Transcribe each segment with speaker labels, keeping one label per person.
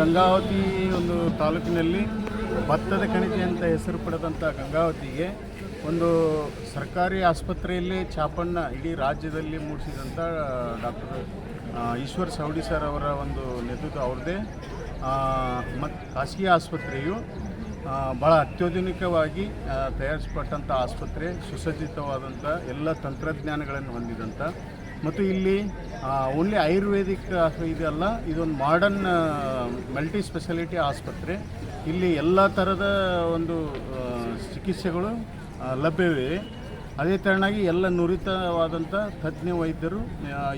Speaker 1: ಗಂಗಾವತಿ ಒಂದು ತಾಲೂಕಿನಲ್ಲಿ ಭತ್ತದ ಕಣಿಕೆ ಅಂತ ಹೆಸರು ಪಡೆದಂಥ ಗಂಗಾವತಿಗೆ ಒಂದು ಸರ್ಕಾರಿ ಆಸ್ಪತ್ರೆಯಲ್ಲಿ ಚಾಪಣ್ಣ ಇಡೀ ರಾಜ್ಯದಲ್ಲಿ ಮೂಡಿಸಿದಂಥ ಡಾಕ್ಟರ್ ಈಶ್ವರ್ ಸವಡಿ ಸರ್ ಅವರ ಒಂದು ನೇತೃತ್ವ ಅವ್ರದ್ದೇ. ಮತ್ತು ಖಾಸಗಿ ಆಸ್ಪತ್ರೆಯು ಭಾಳ ಅತ್ಯಾಧುನಿಕವಾಗಿ ತಯಾರಿಸ್ಪಟ್ಟಂಥ ಆಸ್ಪತ್ರೆ, ಸುಸಜ್ಜಿತವಾದಂಥ ಎಲ್ಲ ತಂತ್ರಜ್ಞಾನಗಳನ್ನು ಹೊಂದಿದಂಥ ಮತ್ತು ಇಲ್ಲಿ ಓನ್ಲಿ ಆಯುರ್ವೇದಿಕ್ ಇದೆಲ್ಲ ಇದೊಂದು ಮಾಡರ್ನ್ ಮಲ್ಟಿ ಸ್ಪೆಷಾಲಿಟಿ ಆಸ್ಪತ್ರೆ. ಇಲ್ಲಿ ಎಲ್ಲ ಥರದ ಒಂದು ಚಿಕಿತ್ಸೆಗಳು ಲಭ್ಯವಿವೆ ಅದೇ ತರನಾಗಿ ಎಲ್ಲ ನುರಿತವಾದಂಥ ತಜ್ಞ ವೈದ್ಯರು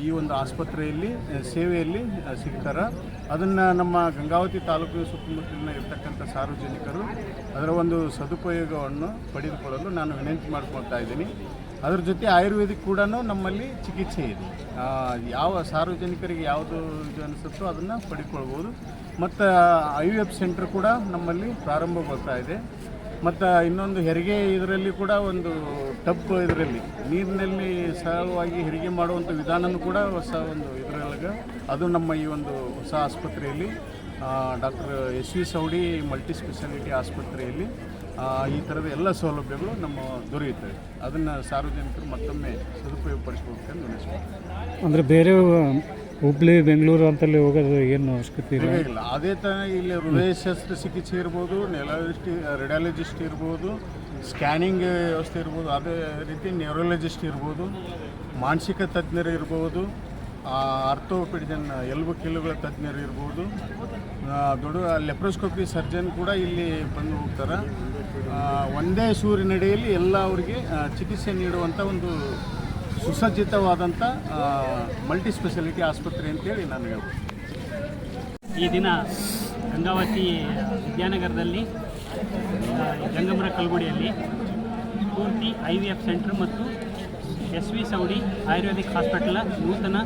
Speaker 1: ಈ ಒಂದು ಆಸ್ಪತ್ರೆಯಲ್ಲಿ ಸೇವೆಯಲ್ಲಿ ಸಿಗ್ತಾರೆ. ಅದನ್ನು ನಮ್ಮ ಗಂಗಾವತಿ ತಾಲೂಕಿನ ಸುತ್ತಮುತ್ತಲಿನ ಇರ್ತಕ್ಕಂಥ ಸಾರ್ವಜನಿಕರು ಅದರ ಒಂದು ಸದುಪಯೋಗವನ್ನು ಪಡೆದುಕೊಳ್ಳಲು ನಾನು ವಿನಂತಿ ಮಾಡ್ಕೊಳ್ತಾ ಇದ್ದೀನಿ. ಅದರ ಜೊತೆ ಆಯುರ್ವೇದಿಕ್ ಕೂಡ ನಮ್ಮಲ್ಲಿ ಚಿಕಿತ್ಸೆ ಇದೆ. ಯಾವ ಸಾರ್ವಜನಿಕರಿಗೆ ಯಾವುದು ಇದು ಅನಿಸುತ್ತೋ ಅದನ್ನು ಪಡ್ಕೊಳ್ಬೋದು. ಮತ್ತು, ಐ ವಿ ಎಫ್ ಸೆಂಟರ್ ಕೂಡ ನಮ್ಮಲ್ಲಿ ಪ್ರಾರಂಭಗೊಳ್ತಾ ಇದೆ. ಮತ್ತು, ಇನ್ನೊಂದು ಹೆರಿಗೆ ಇದರಲ್ಲಿ ಕೂಡ ಒಂದು ಟಬ್ ಇದರಲ್ಲಿ, ನೀರಿನಲ್ಲಿ ಸರಳವಾಗಿ ಹೆರಿಗೆ ಮಾಡುವಂಥ ವಿಧಾನನೂ ಕೂಡ ಹೊಸ ಒಂದು ಇದರೊಳಗೆ, ಅದು ನಮ್ಮ ಈ ಒಂದು ಹೊಸ ಆಸ್ಪತ್ರೆಯಲ್ಲಿ doctor S V Savadi multi speciality ಆಸ್ಪತ್ರೆಯಲ್ಲಿ ಈ ಥರದ ಎಲ್ಲ ಸೌಲಭ್ಯಗಳು ನಮ್ಮ ದೊರೆಯುತ್ತವೆ ಅದನ್ನು ಸಾರ್ವಜನಿಕರು ಮತ್ತೊಮ್ಮೆ ಸದುಪಯೋಗ ಪಡಿಸ್ಬೇಕಂತ ವಿನಂತಿಸ್ತೀನಿ.
Speaker 2: ಅಂದರೆ ಬೇರೆ ಹುಬ್ಳಿ ಬೆಂಗಳೂರು ಅಂತಲ್ಲಿ ಹೋಗೋದು ಏನು ಅವಶ್ಯಕತೆ ಇಲ್ಲ?
Speaker 1: ಇಲ್ಲ. ಅದೇ ಥರ ಇಲ್ಲಿ ಹೃದಯ ಶಸ್ತ್ರಚಿಕಿತ್ಸೆ ಇರ್ಬೋದು ನೆಲಾಲಜಿಸ್ಟ್ ರೆಡಿಯಾಲಜಿಸ್ಟ್ ಇರ್ಬೋದು ಸ್ಕ್ಯಾನಿಂಗ್ ವ್ಯವಸ್ಥೆ ಇರ್ಬೋದು ಅದೇ ರೀತಿ ನ್ಯೂರಾಲಜಿಸ್ಟ್ ಇರ್ಬೋದು ಮಾನಸಿಕ ತಜ್ಞರು ಇರ್ಬೋದು ಆರ್ಥೋಪಿಡಿಜನ್ ಎಲುಬು ಕಿಲುಗಳ ತಜ್ಞರು ಇರ್ಬೋದು ದೊಡ್ಡ ಲೆಪ್ರೋಸ್ಕೋಪಿ ಸರ್ಜನ್ ಕೂಡ ಇಲ್ಲಿ ಬಂದು ಹೋಗ್ತಾರೆ. ಒಂದೇ ಸೂರಿನಡಿಯಲ್ಲಿ ಎಲ್ಲ ಅವರಿಗೆ ಚಿಕಿತ್ಸೆ ನೀಡುವಂಥ ಒಂದು ಸುಸಜ್ಜಿತವಾದಂಥ ಮಲ್ಟಿ ಸ್ಪೆಷಾಲಿಟಿ ಆಸ್ಪತ್ರೆ ಅಂತೇಳಿ ನಾನು ಹೇಳ್ಬೋದು.
Speaker 3: ಈ ದಿನ ಗಂಗಾವತಿ ವಿದ್ಯಾನಗರದಲ್ಲಿ ಗಂಗಮರ ಕಲ್ಗುಡಿಯಲ್ಲಿ ಪೂರ್ತಿ ಐ ವಿ ಎಫ್ ಸೆಂಟ್ರ್ ಮತ್ತು ಎಸ್ ವಿ ಸೌಡಿ ಆಯುರ್ವೇದಿಕ್ ಹಾಸ್ಪಿಟಲ್ನ ನೂತನ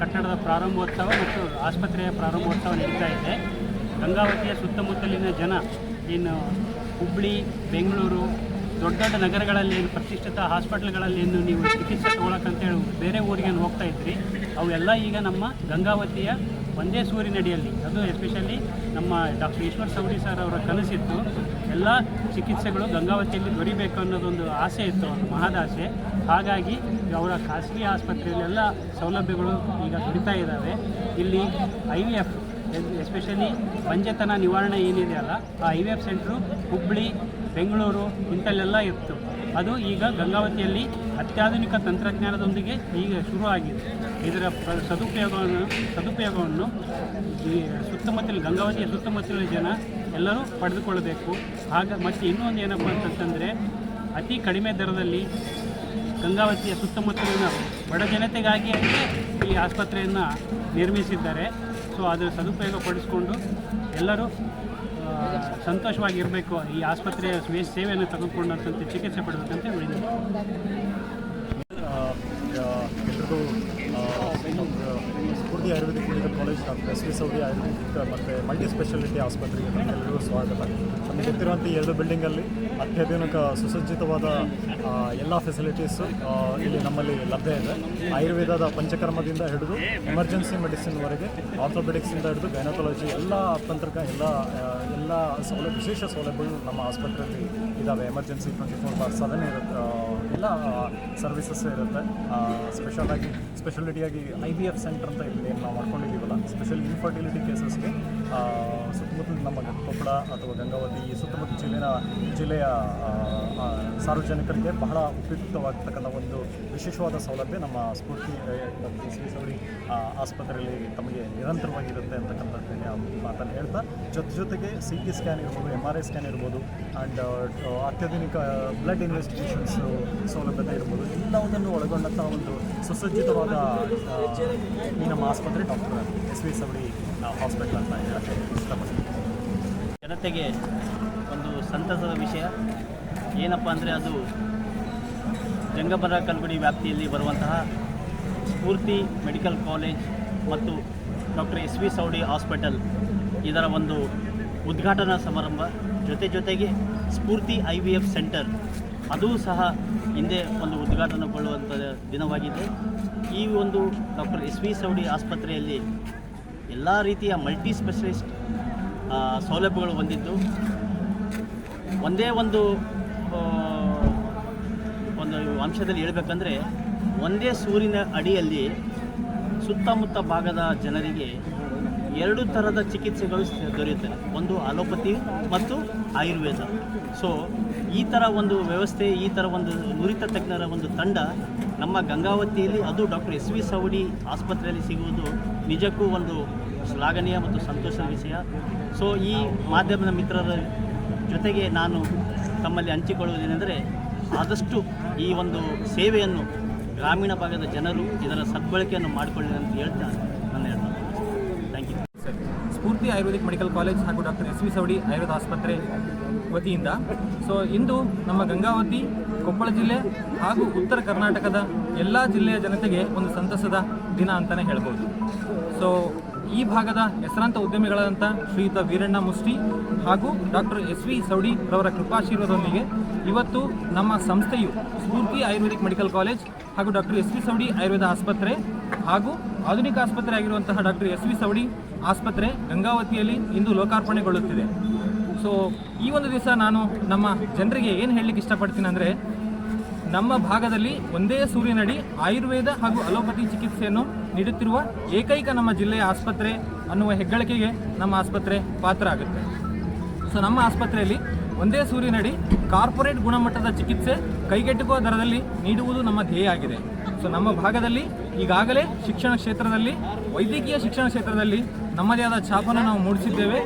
Speaker 3: ಕಟ್ಟಡದ ಪ್ರಾರಂಭೋತ್ಸವ ಮತ್ತು ಆಸ್ಪತ್ರೆಯ ಪ್ರಾರಂಭೋತ್ಸವ ನಡೀತಾ ಇದೆ. ಗಂಗಾವತಿಯ ಸುತ್ತಮುತ್ತಲಿನ ಜನ ಏನು ಹುಬ್ಬಳ್ಳಿ ಬೆಂಗಳೂರು, ದೊಡ್ಡ ದೊಡ್ಡ ನಗರಗಳಲ್ಲಿ ಏನು ಪ್ರತಿಷ್ಠಿತ ಹಾಸ್ಪಿಟ್ಲ್ಗಳಲ್ಲಿ ಏನು ನೀವು ಚಿಕಿತ್ಸೆ ತೊಗೊಳಕ್ಕಂತೇಳಿ ಬೇರೆ ಊರಿಗೆ ಹೋಗ್ತಾ ಇದ್ರಿ, ಅವೆಲ್ಲ ಈಗ ನಮ್ಮ ಗಂಗಾವತಿಯ ಒಂದೇ ಸೂರಿನಡಿಯಲ್ಲಿ, ಅದು ಎಸ್ಪೆಷಲಿ ನಮ್ಮ ಡಾಕ್ಟರ್ ಈಶ್ವರ್ ಸವಡಿ ಸರ್ ಅವರ ಕನಸಿತ್ತು. ಎಲ್ಲ ಚಿಕಿತ್ಸೆಗಳು ಗಂಗಾವತಿಯಲ್ಲಿ ದೊರಿಬೇಕು ಅನ್ನೋದೊಂದು ಆಸೆ ಇತ್ತು ಒಂದು ಮಹದಾಸೆ ಹಾಗಾಗಿ ಅವರ ಖಾಸಗಿ ಆಸ್ಪತ್ರೆಯಲ್ಲೆಲ್ಲ ಸೌಲಭ್ಯಗಳು ಈಗ ದೊರೀತಾ ಇದ್ದಾವೆ. ಇಲ್ಲಿ ಐ ವಿ ಎಫ್ ಎಸ್ಪೆಷಲಿ ಪಂಚತನ ನಿವಾರಣೆ ಏನಿದೆಯಲ್ಲ ಆ I V F centre Hubballi Bengaluru ಇಂಥಲ್ಲೆಲ್ಲ ಇತ್ತು ಅದು ಈಗ ಗಂಗಾವತಿಯಲ್ಲಿ ಅತ್ಯಾಧುನಿಕ ತಂತ್ರಜ್ಞಾನದೊಂದಿಗೆ ಈಗ ಶುರು ಆಗಿದೆ ಇದರ ಸದುಪಯೋಗವನ್ನು ಸದುಪಯೋಗವನ್ನು ಈ ಸುತ್ತಮುತ್ತಲ ಗಂಗಾವತಿಯ ಸುತ್ತಮುತ್ತಲಿನ ಜನ ಎಲ್ಲರೂ ಪಡೆದುಕೊಳ್ಳಬೇಕು. ಆಗ ಮತ್ತು ಇನ್ನೊಂದು ಏನಪ್ಪ ಅಂತಂತಂದರೆ, ಅತಿ ಕಡಿಮೆ ದರದಲ್ಲಿ ಗಂಗಾವತಿಯ ಸುತ್ತಮುತ್ತಲಿನ ಬಡ ಜನತೆಗಾಗಿ ಈ ಆಸ್ಪತ್ರೆಯನ್ನು ನಿರ್ಮಿಸಿದ್ದಾರೆ. ಸೊ ಅದರ ಸದುಪಯೋಗ ಪಡಿಸ್ಕೊಂಡು ಎಲ್ಲರೂ ಸಂತೋಷವಾಗಿರಬೇಕು ಈ ಆಸ್ಪತ್ರೆಯ ಸ್ವೇ- ಸೇವೆಯನ್ನು ತೆಗೆದುಕೊಂಡಂತೆ ಚಿಕಿತ್ಸೆ ಪಡಬೇಕಂತ ಹೇಳಿದ್ದೀನಿ.
Speaker 4: Spoorthi ayurvedic medical college S Savadi ayurvedic ಮತ್ತು ಮಲ್ಟಿ ಸ್ಪೆಷಾಲಿಟಿ ಆಸ್ಪತ್ರೆಗೆ ಎಲ್ಲರಿಗೂ ಸ್ವಾಗತ. ನಮಗೆ ಗೊತ್ತಿರುವಂಥ ಎರಡು ಬಿಲ್ಡಿಂಗಲ್ಲಿ ಅತ್ಯಾಧುನಿಕ ಸುಸಜ್ಜಿತವಾದ ಎಲ್ಲ ಫೆಸಿಲಿಟೀಸು ಇಲ್ಲಿ ನಮ್ಮಲ್ಲಿ ಲಭ್ಯ ಇದೆ. ಆಯುರ್ವೇದದ ಪಂಚಕರ್ಮದಿಂದ ಹಿಡಿದು ಎಮರ್ಜೆನ್ಸಿ ಮೆಡಿಸಿನ್ವರೆಗೆ ಆರ್ಥೋಪೆಡಿಕ್ಸಿಂದ ಹಿಡಿದು ಗೈನಕಾಲಜಿ ಎಲ್ಲ ತಂತ್ರಕ, ಎಲ್ಲ ಎಲ್ಲ ಸೌಲಭ್ಯ, ವಿಶೇಷ ಸೌಲಭ್ಯಗಳು ನಮ್ಮ ಆಸ್ಪತ್ರೆಯಲ್ಲಿ ಇದ್ದಾವೆ emergency twenty four bar seven ಇರುತ್ತೆ ಎಲ್ಲ ಸರ್ವಿಸಸ್ ಇರುತ್ತೆ. ಸ್ಪೆಷಲಾಗಿ ಸ್ಪೆಷಾಲಿಟಿಯಾಗಿ ಐ ಬಿ ಎಫ್ ಸೆಂಟರ್ ಅಂತ ಇಲ್ಲಿ ನಾವು ಮಾಡ್ಕೊಂಡಿದ್ದೀವಲ್ಲ ಸ್ಪೆಷಲ್ ಇನ್ಫರ್ಟಿಲಿಟಿ ಕೇಸಸ್ಗೆ ಸುತ್ತಮುತ್ತಲ ನಮ್ಮ ಕೊಪ್ಪಳ ಅಥವಾ ಗಂಗಾವತಿ, ಈ ಸುತ್ತಮುತ್ತ ಜಿಲ್ಲೆಯ ಜಿಲ್ಲೆಯ ಸಾರ್ವಜನಿಕರಿಗೆ ಬಹಳ ಉಪಯುಕ್ತವಾಗ್ತಕ್ಕಂಥ ಒಂದು ವಿಶೇಷವಾದ ಸೌಲಭ್ಯ ನಮ್ಮ ಸ್ಫೂರ್ತಿ ಶ್ರೀ ಸೌರಿ ಆಸ್ಪತ್ರೆಯಲ್ಲಿ ತಮಗೆ ನಿರಂತರವಾಗಿರುತ್ತೆ ಅಂತಕ್ಕಂಥದ್ದನ್ನೇ ಆ ಮಾತನ್ನು ಹೇಳ್ತಾ, ಜೊತೆ, ಜೊತೆಗೆ ಸಿ ಟಿ ಸ್ಕ್ಯಾನ್ ಇರ್ಬೋದು ಎಂ ಆರ್ ಐ ಸ್ಕ್ಯಾನ್ ಇರ್ಬೋದು ಆ್ಯಂಡ್ ಅತ್ಯಾಧುನಿಕ ಬ್ಲಡ್ ಇನ್ವೆಸ್ಟಿಗೇಷನ್ಸ್ ಸೌಲಭ್ಯತೆ ಇರ್ಬೋದು ಎಲ್ಲವುದನ್ನು ಒಳಗೊಂಡಂಥ ಒಂದು ಸುಸಜ್ಜಿತವಾದ ಈ ನಮ್ಮ ಆಸ್ಪತ್ರೆ doctor S V Savadi hospital ಅಂತ
Speaker 5: ಜನತೆಗೆ ಒಂದು ಸಂತಸದ ವಿಷಯ. ಏನಪ್ಪ ಅಂದರೆ ಅದು ಜಂಗಬರ ಕಲ್ಗುಡಿ ವ್ಯಾಪ್ತಿಯಲ್ಲಿ ಬರುವಂತಹ ಸ್ಫೂರ್ತಿ ಮೆಡಿಕಲ್ ಕಾಲೇಜ್ ಮತ್ತು doctor S V Savadi hospital ಇದರ ಒಂದು ಉದ್ಘಾಟನಾ ಸಮಾರಂಭ. ಜೊತೆ ಜೊತೆಗೆ Spoorthi I V F centre ಅದೂ ಸಹ ಹಿಂದೆ ಒಂದು ಉದ್ಘಾಟನೆಗೊಳ್ಳುವಂಥ ದಿನವಾಗಿದೆ. ಈ ಒಂದು ಡಾಕ್ಟರ್ ಎಸ್ ವಿ ಸೌಡಿ ಆಸ್ಪತ್ರೆಯಲ್ಲಿ ಎಲ್ಲ ರೀತಿಯ ಮಲ್ಟಿ ಸ್ಪೆಷಲಿಸ್ಟ್ ಸೌಲಭ್ಯಗಳು ಹೊಂದಿದ್ದು ಒಂದೇ ಒಂದು ಒಂದು ಅಂಶದಲ್ಲಿ ಹೇಳಬೇಕಂದ್ರೆ, ಒಂದೇ ಸೂರಿನ ಅಡಿಯಲ್ಲಿ ಸುತ್ತಮುತ್ತ ಭಾಗದ ಜನರಿಗೆ ಎರಡು ಥರದ ಚಿಕಿತ್ಸೆಗಳು ದೊರೆಯುತ್ತವೆ ಒಂದು ಅಲೋಪತಿ ಮತ್ತು ಆಯುರ್ವೇದ. ಸೊ ಈ ಥರ ಒಂದು ವ್ಯವಸ್ಥೆ, ಈ ಥರ ಒಂದು ನುರಿತ ತಜ್ಞರ ಒಂದು ತಂಡ ನಮ್ಮ ಗಂಗಾವತಿಯಲ್ಲಿ, ಅದು ಡಾಕ್ಟರ್ ಎಸ್ ವಿ ಸವಡಿ ಆಸ್ಪತ್ರೆಯಲ್ಲಿ ಸಿಗುವುದು ನಿಜಕ್ಕೂ ಒಂದು ಶ್ಲಾಘನೀಯ ಮತ್ತು ಸಂತೋಷದ ವಿಷಯ. ಸೊ ಈ ಮಾಧ್ಯಮದ ಮಿತ್ರರ ಜೊತೆಗೆ ನಾನು ತಮ್ಮಲ್ಲಿ ಹಂಚಿಕೊಳ್ಳುವುದೇನೆಂದರೆ, ಆದಷ್ಟು ಈ ಒಂದು ಸೇವೆಯನ್ನು ಗ್ರಾಮೀಣ ಭಾಗದ ಜನರು ಇದರ ಸದ್ಬಳಕೆಯನ್ನು ಮಾಡಿಕೊಳ್ಳಿ ಅಂತ ಹೇಳ್ತಾ ನನ್ನ ಹೇಳ್ತಾರೆ thank you
Speaker 6: Spoorthi ayurvedic medical college ಹಾಗೂ doctor S V Savadi Ayurveda ಆಸ್ಪತ್ರೆ ವತಿಯಿಂದ. ಸೊ ಇಂದು ನಮ್ಮ ಗಂಗಾವತಿ, ಕೊಪ್ಪಳ ಜಿಲ್ಲೆ ಹಾಗೂ ಉತ್ತರ ಕರ್ನಾಟಕದ ಎಲ್ಲ ಜಿಲ್ಲೆಯ ಜನತೆಗೆ ಒಂದು ಸಂತಸದ ದಿನ ಅಂತಲೇ ಹೇಳ್ಬೋದು. ಸೊ ಈ ಭಾಗದ ಹೆಸರಾಂತ ಉದ್ಯಮಿಗಳಾದಂಥ ಶ್ರೀಯುತ ವೀರಣ್ಣ ಮುಷ್ಟಿ ಹಾಗೂ ಡಾಕ್ಟರ್ ಎಸ್ ವಿ ಸೌಡಿ ರವರ ಕೃಪಾಶೀರ್ವಾದದೊಂದಿಗೆ ಇವತ್ತು ನಮ್ಮ ಸಂಸ್ಥೆಯು ಸ್ಫೂರ್ತಿ ಆಯುರ್ವೇದಿಕ್ ಮೆಡಿಕಲ್ ಕಾಲೇಜ್ ಹಾಗೂ doctor S V Savadi Ayurveda ಆಸ್ಪತ್ರೆ ಹಾಗೂ ಆಧುನಿಕ ಆಸ್ಪತ್ರೆ ಆಗಿರುವಂತಹ ಡಾಕ್ಟರ್ ಎಸ್ ವಿ ಸೌಡಿ ಆಸ್ಪತ್ರೆ ಗಂಗಾವತಿಯಲ್ಲಿ ಇಂದು ಲೋಕಾರ್ಪಣೆಗೊಳ್ಳುತ್ತಿದೆ. ಸೊ ಈ ಒಂದು ದಿವಸ ನಾನು ನಮ್ಮ ಜನರಿಗೆ ಏನು ಹೇಳಲಿಕ್ಕೆ ಇಷ್ಟಪಡ್ತೀನಿ ಅಂದರೆ ನಮ್ಮ ಭಾಗದಲ್ಲಿ ಒಂದೇ ಸೂರ್ಯನಡಿ ಆಯುರ್ವೇದ ಹಾಗೂ ಅಲೋಪತಿ ಚಿಕಿತ್ಸೆಯನ್ನು ನೀಡುತ್ತಿರುವ ಏಕೈಕ ನಮ್ಮ ಜಿಲ್ಲೆಯ ಆಸ್ಪತ್ರೆ ಅನ್ನುವ ಹೆಗ್ಗಳಿಕೆಗೆ ನಮ್ಮ ಆಸ್ಪತ್ರೆ ಪಾತ್ರ ಆಗುತ್ತೆ ಸೊ ನಮ್ಮ ಆಸ್ಪತ್ರೆಯಲ್ಲಿ ಒಂದೇ ಸೂರಿನಡಿ ಕಾರ್ಪೊರೇಟ್ ಗುಣಮಟ್ಟದ ಚಿಕಿತ್ಸೆ ಕೈಗೆಟುಕುವ ದರದಲ್ಲಿ ನೀಡುವುದು ನಮ್ಮ ಧ್ಯೇಯ ಆಗಿದೆ. ಸೊ ನಮ್ಮ ಭಾಗದಲ್ಲಿ ಈಗಾಗಲೇ ಶಿಕ್ಷಣ ಕ್ಷೇತ್ರದಲ್ಲಿ, ವೈದ್ಯಕೀಯ ಶಿಕ್ಷಣ ಕ್ಷೇತ್ರದಲ್ಲಿ ನಮ್ಮದೇ ಆದ ಛಾಪನ್ನು ನಾವು ಮೂಡಿಸಿದ್ದೇವೆ.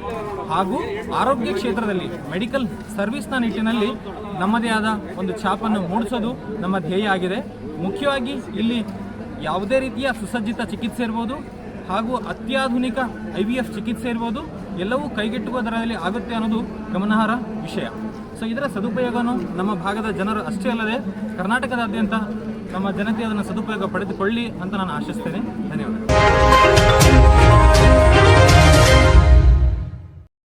Speaker 6: ಹಾಗೂ ಆರೋಗ್ಯ ಕ್ಷೇತ್ರದಲ್ಲಿ ಮೆಡಿಕಲ್ ಸರ್ವಿಸ್ನ ನಿಟ್ಟಿನಲ್ಲಿ ನಮ್ಮದೇ ಆದ ಒಂದು ಛಾಪನ್ನು ಮೂಡಿಸೋದು ನಮ್ಮ ಧ್ಯೇಯ ಆಗಿದೆ. ಮುಖ್ಯವಾಗಿ ಇಲ್ಲಿ ಯಾವುದೇ ರೀತಿಯ ಸುಸಜ್ಜಿತ ಚಿಕಿತ್ಸೆ ಇರ್ಬೋದು ಹಾಗೂ ಅತ್ಯಾಧುನಿಕ ಐ ವಿ ಎಫ್ ಚಿಕಿತ್ಸೆ ಇರ್ಬೋದು, ಎಲ್ಲವೂ ಕೈಗೆಟುಕುವ ದರದಲ್ಲಿ ಆಗುತ್ತೆ ಅನ್ನೋದು ಗಮನಾರ್ಹ ವಿಷಯ. ಸೊ ಇದರ ಸದುಪಯೋಗವನ್ನು ನಮ್ಮ ಭಾಗದ ಜನರು ಅಷ್ಟೇ ಅಲ್ಲದೆ ಕರ್ನಾಟಕದಾದ್ಯಂತ ನಮ್ಮ ಜನತೆ ಅದನ್ನು ಸದುಪಯೋಗ ಪಡೆದುಕೊಳ್ಳಿ ಅಂತ ನಾನು ಆಶಿಸ್ತೇನೆ. ಧನ್ಯವಾದ